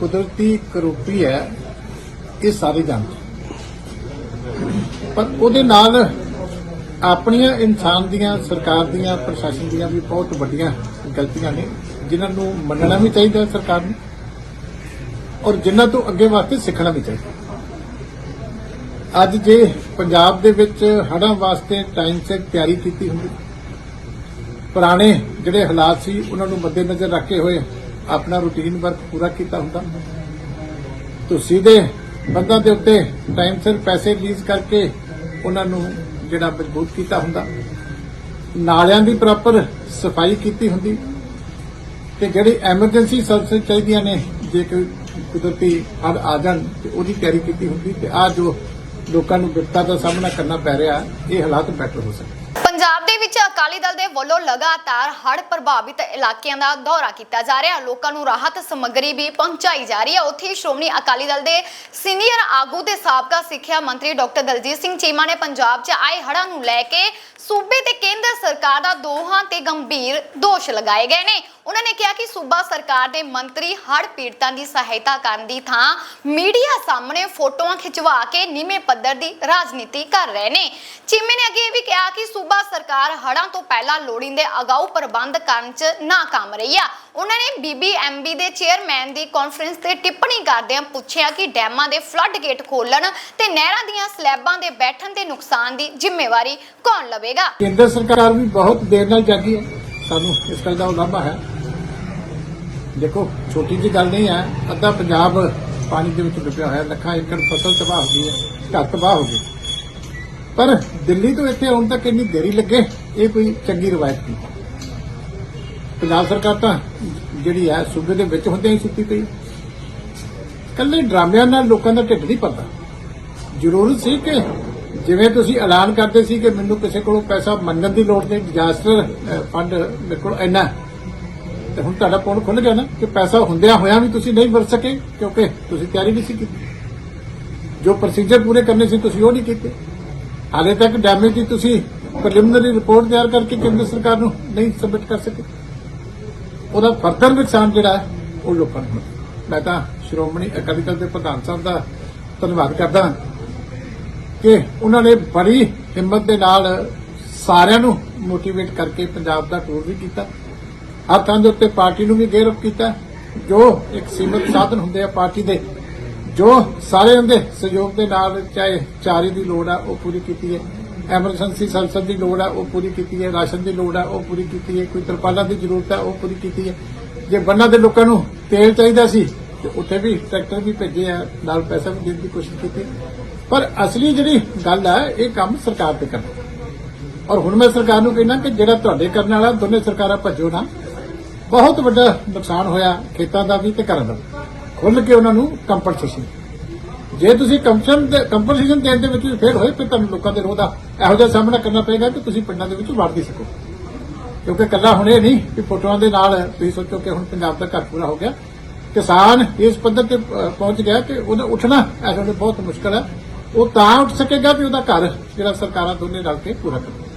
ਕੁਦਰਤੀ ਕਰੋਪੀ ਹੈ, ਇਹ ਸਾਰੇ ਜਾਣਦੇ ਪਰ ਉਹਦੇ ਨਾਲ ਆਪਣੀਆਂ ਇਨਸਾਨ ਦੀਆਂ, ਸਰਕਾਰ ਦੀਆਂ, ਪ੍ਰਸ਼ਾਸਨ ਦੀਆਂ ਵੀ ਬਹੁਤ ਵੱਡੀਆਂ ਗਲਤੀਆਂ ਨੇ, ਜਿਨ੍ਹਾਂ ਨੂੰ ਮੰਨਣਾ ਵੀ ਚਾਹੀਦਾ ਸਰਕਾਰ ਨੂੰ, ਔਰ ਜਿਨ੍ਹਾਂ ਤੋਂ ਅੱਗੇ ਵਾਸਤੇ ਸਿੱਖਣਾ ਵੀ ਚਾਹੀਦਾ ਅੱਜ ਜੇ ਪੰਜਾਬ ਦੇ ਵਿੱਚ ਹੜਾਂ ਵਾਸਤੇ ਟਾਈਮ ਸਿਰ ਤਿਆਰੀ ਕੀਤੀ ਹੁੰਦੀ, ਪੁਰਾਣੇ ਜਿਹੜੇ ਹਾਲਾਤ ਸੀ, ਉਹਨਾਂ ਨੂੰ ਮੱਦੇਨਜ਼ਰ ਰੱਖੇ ਹੋਏ ਆਪਣਾ ਰੁਟੀਨ ਵਰਕ ਪੂਰਾ ਕੀਤਾ ਹੁੰਦਾ। ਤੁਸੀਂ ਦੇ ਬੰਦਾਂ ਦੇ ਉੱਤੇ ਟਾਈਮ ਸਿਰ ਪੈਸੇ ਰਿਲੀਜ਼ ਕਰਕੇ ਉਹਨਾਂ ਨੂੰ ਜਿਹੜਾ ਮਜ਼ਬੂਤ ਕੀਤਾ ਹੁੰਦਾ। ਨਾਲਿਆਂ ਦੀ ਪ੍ਰੋਪਰ ਸਫ਼ਾਈ ਕੀਤੀ ਹੁੰਦੀ। ਤੇ ਜਿਹੜੀ ਐਮਰਜੈਂਸੀ ਸਰਵਿਸ ਚਾਹੀਦੀਆਂ ਨੇ, ਜੇ ਕੋਈ ਕੁਦਰਤੀ ਹੜ੍ਹ ਆ ਜਾਣ, ਤੇ ਉਹਦੀ ਤਿਆਰੀ ਕੀਤੀ ਹੁੰਦੀ। ਤੇ ਆ ਜੋ ਲੋਕਾਂ ਨੂੰ ਵਿਪਤਾ ਦਾ ਸਾਹਮਣਾ ਕਰਨਾ ਪੈ ਰਿਹਾ, ਇਹ ਹਾਲਾਤ ਬੈਟਰ ਹੋ ਸਕਦੇ। ਪੰਜਾਬ ਦੇ ਵਿੱਚ ਅਕਾਲੀ ਦਲ ਦੇ ਵੱਲੋਂ ਲਗਾਤਾਰ ਹੜ੍ਹ ਪ੍ਰਭਾਵਿਤ ਇਲਾਕਿਆਂ ਦਾ ਦੌਰਾ ਕੀਤਾ ਜਾ ਰਿਹਾ। ਲੋਕਾਂ ਨੂੰ ਰਾਹਤ ਸਮੱਗਰੀ ਵੀ ਪਹੁੰਚਾਈ ਜਾ ਰਹੀ ਹੈ। ਉੱਥੇ ਸ਼੍ਰੋਮਣੀ ਅਕਾਲੀ ਦਲ ਦੇ ਸੀਨੀਅਰ ਆਗੂ ਤੇ ਸਾਬਕਾ ਸਿੱਖਿਆ ਮੰਤਰੀ ਡਾਕਟਰ ਦਲਜੀਤ ਸਿੰਘ ਚੀਮਾ ਨੇ ਪੰਜਾਬ 'ਚ ਆਏ ਹੜ੍ਹਾਂ ਨੂੰ ਲੈ ਕੇ ਸੂਬੇ ਤੇ ਕੇਂਦਰ ਸਰਕਾਰ ਦਾ ਦੋਹਾਂ ਤੇ ਗੰਭੀਰ ਦੋਸ਼ ਲਗਾਏ ਗਏ ਨੇ। ਉਹਨਾਂ ਨੇ ਕਿਹਾ ਕਿ ਸੂਬਾ ਸਰਕਾਰ ਦੇ ਮੰਤਰੀ ਹੜ੍ਹ ਪੀੜਤਾਂ ਦੀ ਸਹਾਇਤਾ ਕਰਨ ਦੀ ਥਾਂ ਮੀਡੀਆ ਸਾਹਮਣੇ ਫੋਟੋਆਂ ਖਿਚਵਾ ਕੇ ਨੀਵੇਂ ਪੱਧਰ ਦੀ ਰਾਜਨੀਤੀ ਕਰ ਰਹੇ ਨੇ। ਚੀਮੇ ਨੇ ਅੱਗੇ ਇਹ ਵੀ ਕਿਹਾ ਕਿ ਸੂਬਾ ਸਰਕਾਰ ਹੜ੍ਹਾਂ ਤੋਂ ਪਹਿਲਾਂ ਲੋੜੀਂਦੇ ਅਗਾਊ ਪ੍ਰਬੰਧ ਕਰਨ 'ਚ ਨਾਕਾਮ ਰਹੀ ਆ। ਉਹਨਾਂ ਨੇ ਬੀਬੀਐਮਬੀ ਦੇ ਚੇਅਰਮੈਨ ਦੀ ਕਾਨਫਰੰਸ ਤੇ ਟਿੱਪਣੀ ਕਰਦਿਆਂ ਪੁੱਛਿਆ ਕਿ ਡੈਮਾਂ ਦੇ ਫਲੱਡ ਗੇਟ ਖੋਲਣ ਤੇ ਨਹਿਰਾਂ ਦੀਆਂ ਸਲੈਬਾਂ ਦੇ ਬੈਠਣ ਦੇ ਨੁਕਸਾਨ ਦੀ ਜ਼ਿੰਮੇਵਾਰੀ ਕੌਣ ਲਵੇਗਾ? ਕੇਂਦਰ ਸਰਕਾਰ ਵੀ ਬਹੁਤ ਦੇਰ ਨਾਲ ਜਾਗੀ ਹੈ। ਸਾਨੂੰ ਇਸ ਗੱਲ ਦਾ ਉਲਾਭਾ ਹੈ। ਦੇਖੋ, ਛੋਟੀ ਜਿਹੀ ਗੱਲ ਨਹੀਂ ਹੈ। ਅੱਧਾ ਪੰਜਾਬ ਪਾਣੀ ਦੇ ਵਿੱਚ ਡੁੱਬਿਆ ਹੋਇਆ, ਲੱਖਾਂ ਏਕੜ ਫਸਲ ਤਬਾਹ ਹੋ ਗਈ ਹੈ, ਘਰ ਤਬਾਹ ਹੋ ਗਏ। ਪਰ ਦਿੱਲੀ ਤੋਂ ਇੱਥੇ ਆਉਣ ਤੱਕ ਇੰਨੀ ਦੇਰੀ ਲੱਗੇ, ਇਹ ਕੋਈ ਚੰਗੀ ਰਵਾਇਤ ਨਹੀਂ। ਪੰਜਾਬ ਸਰਕਾਰ ਤਾਂ ਜਿਹੜੀ ਹੈ, ਸੂਬੇ ਦੇ ਵਿੱਚ ਹੁੰਦਿਆਂ ਹੀ ਸੁੱਤੀ ਪਈ। ਕੱਲੇ ਡਰਾਮਿਆਂ ਨਾਲ ਲੋਕਾਂ ਦਾ ਢਿੱਡ ਨਹੀਂ ਭਰਦਾ। ਜ਼ਰੂਰਤ ਸੀ ਕਿ ਜਿਵੇਂ ਤੁਸੀਂ ਐਲਾਨ ਕਰਦੇ ਸੀ ਕਿ ਮੈਨੂੰ ਕਿਸੇ ਕੋਲੋਂ ਪੈਸਾ ਮੰਗਣ ਦੀ ਲੋੜ ਨਹੀਂ ਡਿਜ਼ਾਸਟਰ ਫੰਡ ਮੇਰੇ ਕੋਲ ਇੰਨਾ ਤੇ ਹੁਣ ਤੁਹਾਡਾ ਪੌਣ ਖੁੱਲ ਗਿਆ ਨਾ ਕਿ ਪੈਸਾ ਹੁੰਦਿਆਂ ਹੋਇਆਂ ਵੀ ਤੁਸੀਂ ਨਹੀਂ ਵਰਤ ਸਕੇ, ਕਿਉਂਕਿ ਤੁਸੀਂ ਤਿਆਰੀ ਨਹੀਂ ਸੀ ਕੀਤੀ। ਜੋ ਪ੍ਰੋਸੀਜਰ ਪੂਰੇ ਕਰਨੇ ਸੀ, ਤੁਸੀਂ ਉਹ ਨਹੀਂ ਕੀਤੇ। ਹਾਲੇ ਤੱਕ ਡੈਮੇਜ ਦੀ ਤੁਸੀਂ ਪ੍ਰੀਲਿਮਿਨਰੀ ਰਿਪੋਰਟ ਤਿਆਰ ਕਰਕੇ ਕੇਂਦਰ ਸਰਕਾਰ ਨੂੰ ਨਹੀਂ ਸਬਮਿਟ ਕਰ ਸਕੇ। ਉਹਦਾ ਫਰਦਰ ਨੁਕਸਾਨ ਜਿਹੜਾ ਉਹ ਲੋਕਾਂ ਨੂੰ ਹੋਣਾ। ਮੈਂ ਤਾਂ ਸ਼੍ਰੋਮਣੀ ਅਕਾਲੀ ਦਲ ਦੇ ਪ੍ਰਧਾਨ ਸਾਹਿਬ ਦਾ ਧੰਨਵਾਦ ਕਰਦਾ ਕਿ ਉਹਨਾਂ ਨੇ ਬੜੀ ਹਿੰਮਤ ਦੇ ਨਾਲ ਸਾਰਿਆਂ ਨੂੰ ਮੋਟੀਵੇਟ ਕਰਕੇ ਪੰਜਾਬ ਦਾ ਟੂਰ ਵੀ ਕੀਤਾ। ਹੱਥਾਂ ਦੇ ਉੱਤੇ ਪਾਰਟੀ ਨੂੰ ਵੀ ਗੇਰਫ ਕੀਤਾ। ਜੋ ਇੱਕ ਸੀਮਤ ਸਾਧਨ ਹੁੰਦੇ ਆ ਪਾਰਟੀ ਦੇ ਜੋ ਸਾਰਿਆਂ ਦੇ ਸਹਿਯੋਗ ਦੇ ਨਾਲ ਚਾਹੇ ਚਾਰੇ ਦੀ ਲੋੜ ਆ, ਉਹ ਪੂਰੀ ਕੀਤੀ ਹੈ। ਐਮਰਜੈਂਸੀ ਸੰਸਦ ਦੀ ਲੋੜ ਆ, ਉਹ ਪੂਰੀ ਕੀਤੀ ਹੈ। ਰਾਸ਼ਨ ਦੀ ਲੋੜ ਆ, ਉਹ ਪੂਰੀ ਕੀਤੀ ਹੈ। ਕੋਈ ਤਰਪਾਲਾਂ ਦੀ ਜ਼ਰੂਰਤ ਆ, ਉਹ ਪੂਰੀ ਕੀਤੀ ਹੈ। ਜੇ ਬੰਨਾਂ ਦੇ ਲੋਕਾਂ ਨੂੰ ਤੇਲ ਚਾਹੀਦਾ ਸੀ, ਤੇ ਉੱਥੇ ਵੀ ਟਰੈਕਟਰ ਵੀ ਭੇਜੇ ਆ, ਨਾਲ ਪੈਸਾ ਵੀ ਦੇਣ ਦੀ ਕੋਸ਼ਿਸ਼ ਕੀਤੀ। ਪਰ ਅਸਲੀ ਜਿਹੜੀ ਗੱਲ ਹੈ ਇਹ ਕੰਮ ਸਰਕਾਰ ਤੇ ਕਰਨਾ। ਔਰ ਹੁਣ ਮੈਂ ਸਰਕਾਰ ਨੂੰ ਕਹਿਣਾ ਕਿ ਜਿਹੜਾ ਤੁਹਾਡੇ ਕਰਨ ਵਾਲਾ, ਦੋਨੇ ਸਰਕਾਰਾਂ ਭੱਜੋ ਨਾ। ਬਹੁਤ ਵੱਡਾ ਨੁਕਸਾਨ ਹੋਇਆ ਖੇਤਾਂ ਦਾ ਵੀ ਤੇ ਘਰਾਂ ਦਾ ਵੀ। ਖੁੱਲ ਕੇ ਉਹਨਾਂ ਨੂੰ ਕੰਪਨਸੇਸ਼ਨ ਜੇ ਤੁਸੀਂ ਕੰਪਨਸੇਸ਼ਨ ਦੇਣ ਦੇ ਵਿੱਚ ਫੇਲ ਹੋਏ, ਫਿਰ ਤੁਹਾਨੂੰ ਲੋਕਾਂ ਦੇ ਰੋਹ ਦਾ ਇਹੋ ਜਿਹਾ ਸਾਹਮਣਾ ਕਰਨਾ ਪਏਗਾ ਕਿ ਤੁਸੀਂ ਪਿੰਡਾਂ ਦੇ ਵਿੱਚ ਵੜ ਨਹੀਂ ਸਕੋ। ਕਿਉਂਕਿ ਕੱਲਾ ਹੁਣ ਇਹ ਨਹੀਂ ਕਿ ਫੋਟੋਆਂ ਦੇ ਨਾਲ ਤੁਸੀਂ ਸੋਚੋ ਕਿ ਹੁਣ ਪੰਜਾਬ ਦਾ ਘਰ ਪੂਰਾ ਹੋ ਗਿਆ। ਕਿਸਾਨ ਇਸ ਪੱਧਰ ਤੇ ਪਹੁੰਚ ਗਿਆ ਕਿ ਉਹਦਾ ਉੱਠਣਾ ਇਸ ਵੇਲੇ ਬਹੁਤ ਮੁਸ਼ਕਲ ਹੈ। ਉਹ ਤਾਂ ਉੱਠ ਸਕੇਗਾ ਕਿ ਉਹਦਾ ਘਰ ਜਿਹੜਾ ਸਰਕਾਰਾਂ ਦੋਨੇ ਰਲ ਕੇ ਪੂਰਾ ਕਰਨ